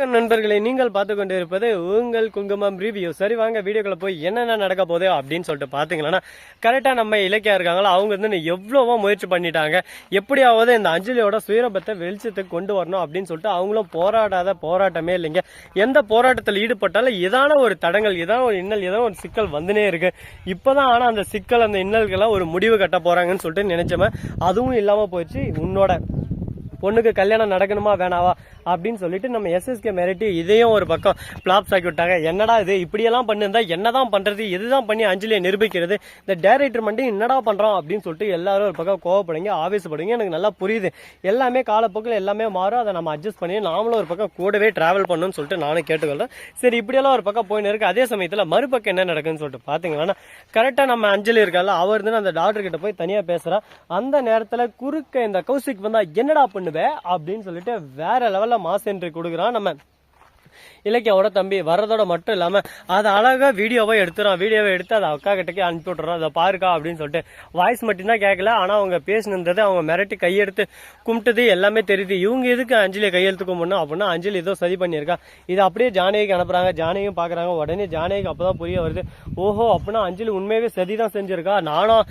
வணக்கம் நண்பர்களை நீங்கள் பார்த்து கொண்டு இருப்பது உங்கள் குங்குமம் ரிவ்யூ சரி வாங்க வீடியோக்குள்ள போய் என்னென்ன நடக்க போகுது அப்படின்னு சொல்லிட்டு பார்த்தீங்கன்னா கரெக்டாக நம்ம இலக்கியா இருக்காங்களோ அவங்க வந்து எவ்வளவோ முயற்சி பண்ணிட்டாங்க. எப்படியாவது இந்த அஞ்சலியோட சுயரபத்தை வெளிச்சத்துக்கு கொண்டு வரணும் அப்படின்னு சொல்லிட்டு அவங்களும் போராடாத போராட்டமே இல்லைங்க. எந்த போராட்டத்தில் ஈடுபட்டாலும் இதான ஒரு தடங்கள் ஏதாவது ஒரு இன்னல் ஏதோ ஒரு சிக்கல் வந்துனே இருக்கு. இப்போதான் ஆனால் அந்த சிக்கல் அந்த இன்னல்கள்லாம் ஒரு முடிவு கட்ட போறாங்கன்னு சொல்லிட்டு நினைச்சவன் அதுவும் இல்லாமல் போயிடுச்சு. உன்னோட பொண்ணுக்கு கல்யாணம் நடக்கணுமா வேணாவா அப்படின்னு சொல்லிட்டு நம்ம எஸ்எஸ்கே மிரட்டி இதையும் ஒரு பக்கம் பிளாப்ஸ் ஆக்கி விட்டாங்க. என்னடா இது? இப்படியெல்லாம் பண்ணிருந்தா என்னதான் பண்றது? இதுதான் பண்ணி அஞ்சலியை நிரூபிக்கிறது? இந்த டேரக்டர் மட்டும் என்னடா பண்றோம் அப்படின்னு சொல்லிட்டு எல்லாரும் ஒரு பக்கம் கோவப்படுங்க ஆவேசப்படுங்க. எனக்கு நல்லா புரியுது. எல்லாமே காலப்போக்கில் எல்லாமே மாறும். அதை நம்ம அட்ஜஸ்ட் பண்ணி நாமளும் ஒரு பக்கம் கூடவே டிராவல் பண்ணணும்னு சொல்லிட்டு நானும் கேட்டுக்கொள்றேன். சரி இப்படியெல்லாம் ஒரு பக்கம் போயின்னு இருக்கு. அதே சமயத்தில் மறுபக்கம் என்ன நடக்குதுன்னு சொல்லிட்டு பார்த்தீங்கன்னா கரெக்டாக நம்ம அஞ்சலி இருக்கல அவர் இருந்து அந்த டாக்டர் கிட்ட போய் தனியாக பேசுறா அந்த நேரத்தில் குறுக்க இந்த கௌசிக் வந்தா என்னடா பண்ணுவேன் அப்படின்னு சொல்லிட்டு வேற லெவல்ல மாஸ் என்ட்ரி கொடுக்குறான் நம்ம இலக்கியாவோட தம்பி வர்றதோட மட்டும் இல்லாம அதை அழகா வீடியோவை எடுத்துறான். வீடியோவை எடுத்து அதை அக்கா கிட்டக்கே அனுப்பி விட்றோம் அதை பாருக்கா அப்படின்னு சொல்லிட்டு வாய்ஸ் மட்டும்தான் கேட்கல ஆனா அவங்க பேசினது அவங்க மிரட்டி கையெடுத்து கும்பிட்டது எல்லாமே தெரியுது. இவங்க எதுக்கு அஞ்சலியை கையெழுத்து கும்பிடணும் அப்படின்னா அஞ்சலி ஏதோ சதி பண்ணியிருக்கா. இது அப்படியே ஜானகிக்கு அனுப்புறாங்க. ஜானகியும் பாக்குறாங்க. உடனே ஜானகிக்கு அப்பதான் புரிய வருது. ஓஹோ அப்படின்னா அஞ்சலி உண்மையாவே சதி தான் செஞ்சிருக்கா? நானும்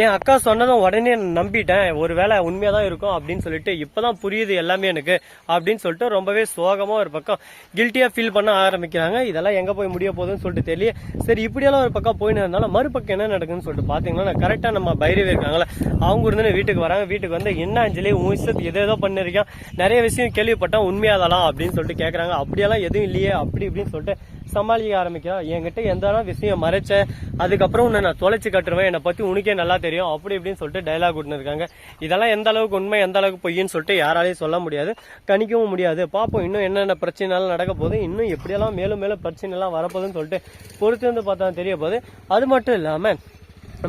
என் அக்கா சொன்னதும் உடனே நம்பிட்டேன். ஒருவேளை உண்மையா தான் இருக்கும் அப்படின்னு சொல்லிட்டு இப்பதான் புரியுது எல்லாமே எனக்கு அப்படின்னு சொல்லிட்டு ரொம்பவே சோகமா ஒரு பக்கம் கில்ட்டியாக ஃபீல் பண்ண ஆரம்பிக்கிறாங்க. இதெல்லாம் எங்கே போய் முடிய போகுதுன்னு சொல்லிட்டு தெரியல. சரி இப்படியெல்லாம் ஒரு பக்கம் போயின்னு இருந்தாலும் மறுபக்கம் என்ன நடக்குதுன்னு சொல்லிட்டு பார்த்தீங்கன்னா கரெக்டாக நம்ம பைரவி இருக்காங்களே அவங்க இருந்து வீட்டுக்கு வராங்க. வீட்டுக்கு வந்து என்ன அஞ்சலி? உன் இஷ்டத்துக்கு எதோ ஏதோ பண்ணிருக்கேன் நிறைய விஷயம் கேள்விப்பட்டேன் உண்மையாதலாம் அப்படின்னு சொல்லிட்டு கேட்குறாங்க அப்படியெல்லாம் எதுவும் இல்லையே அப்படி இப்படின்னு சொல்லிட்டு சமாளிக்க ஆரம்பிக்கிறோம் என்கிட்ட எந்த விஷயம் மறைச்ச அதுக்கப்புறம் உன்னை நான் தொலைச்சு கட்டுருவேன். என்னை பற்றி உனக்கே நல்லா தெரியும். அப்படி இப்படின்னு சொல்லிட்டு டைலாக் விட்டுன்னு இருக்காங்க. இதெல்லாம் எந்த அளவுக்கு உண்மை எந்த அளவுக்கு பொய்ன்னு சொல்லிட்டு யாராலையும் சொல்ல முடியாது. கணிக்கவும் முடியாது. பார்ப்போம் இன்னும் என்னென்ன பிரச்சனைனாலும் நடக்க நடக்க போகுது இன்னும் எப்படியெல்லாம் மேலும் மேலும் பிரச்சனை எல்லாம் வரப்போகுதுன்னு சொல்லிட்டு பொறுத்து வந்து பார்த்தா தெரிய போகுது அது மட்டும் இல்லாமல்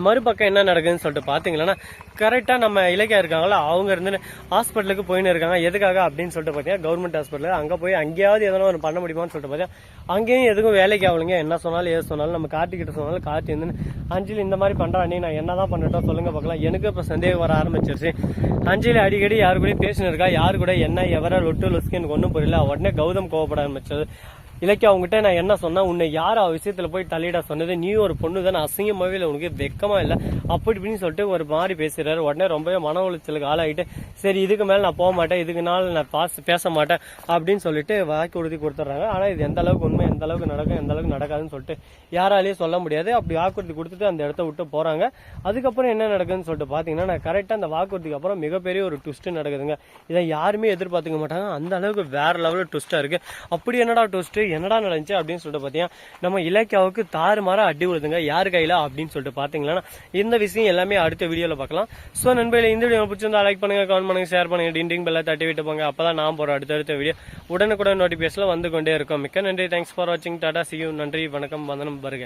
மறுபக்கம் என்ன நடக்குதுன்னு சொல்லிட்டு பார்த்தீங்கன்னா கரெக்டாக நம்ம இலக்கியா இருக்காங்களோ அவங்க இருந்து ஹாஸ்பிட்டலுக்கு போயின்னு இருக்காங்க. எதுக்காக அப்படின்னு சொல்லிட்டு பார்த்தீங்கன்னா கவர்மெண்ட் ஹாஸ்பிட்டல் அங்கே போய் அங்கேயாவது எதனா ஒன்று பண்ண முடியுமான்னு சொல்லிட்டு பார்த்தீங்கன்னா அங்கேயும் எதுக்கும் வேலைக்கு ஆகலைங்க. என்ன சொன்னாலும் ஏது சொன்னாலும் நம்ம கார்த்திகிட்ட சொன்னாலும் கார்த்தி வந்து அஞ்சலி இந்த மாதிரி பண்ணுறா நீ நான் என்ன தான் பண்ணிட்டோம் சொல்லுங்க பார்க்கலாம். எனக்கு இப்போ சந்தேகம் வர ஆரம்பிச்சிருச்சு. அஞ்சலி அடிக்கடி யாரு கூட பேசினு இருக்கா? யாரு கூட என்ன எவரா லொட்டு லொஸ்க்கு ஒன்றும் புரியல. உடனே கௌதம் கோவப்பட ஆரம்பிச்சது. இலக்கியா அவங்ககிட்ட நான் என்ன சொன்னா உன்னை யார் அவ விஷயத்துல போய் தலையிட சொன்னது? நீ ஒரு பொண்ணு தானே அசிங்கமாவே இல்லை உனக்கு வெக்கமா இல்லை. அப்படி இப்படின்னு சொல்லிட்டு ஒரு மாதிரி பேசுறாரு. உடனே ரொம்பவே மன உளைச்சலுக்கு ஆளாயிட்டு சரி இதுக்கு மேல நான் போக மாட்டேன் இதுக்கு நாள் நான் பாஸ் பேச மாட்டேன் அப்படின்னு சொல்லிட்டு வாக்கு உறுதி கொடுத்துட்றாங்க. ஆனா இது எந்த அளவுக்கு உண்மை எந்த அளவுக்கு நடக்கும் எந்த அளவுக்கு நடக்காதுன்னு சொல்லிட்டு யாராலையும் சொல்ல முடியாது. அப்படி வாக்குறுதி கொடுத்துட்டு அந்த இடத்த விட்டு போறாங்க. அதுக்கப்புறம் என்ன நடக்குதுன்னு சொல்லிட்டு பாத்தீங்கன்னா நான் கரெக்டா அந்த வாக்குறுதிக்கு அப்புறம் மிகப்பெரிய ஒரு ட்விஸ்ட் நடக்குதுங்க. இதை யாருமே எதிர்பார்த்துக்க மாட்டாங்க. அந்த அளவுக்கு வேற லெவலில் ட்விஸ்டா இருக்கு. அப்படி என்னடா ட்விஸ்ட் என்னடா நடந்துச்சு அப்படின்னு சொல்லிட்டு பார்த்தீங்கன்னா நம்ம இலக்கியாவுக்கு தாறுமாறா அடி விழுதுங்க யார் கையில? அப்படின்னு சொல்லிட்டு பார்த்தீங்கன்னா இந்த விஷயம் எல்லாமே அடுத்த வீடியோவில் பார்க்கலாம் ஸோ நண்பர்களே இந்த வீடியோ பிடிச்சிருந்தா லைக் பண்ணுங்க கமெண்ட் பண்ணுங்க ஷேர் பண்ணுங்க டிண்டிங் பெல்ல தட்டி விட்டு போங்க. அப்பதான் நான் போற அடுத்தடுத்த வீடியோ உடனுக்குடன் நோட்டிபிகேஷன்ல வந்து கொண்டே இருக்கும். மிக்க நன்றி. தேங்க்ஸ் ஃபார் வாட்சிங் டாடா சியூ நன்றி. வணக்கம். வந்தனம் வருக.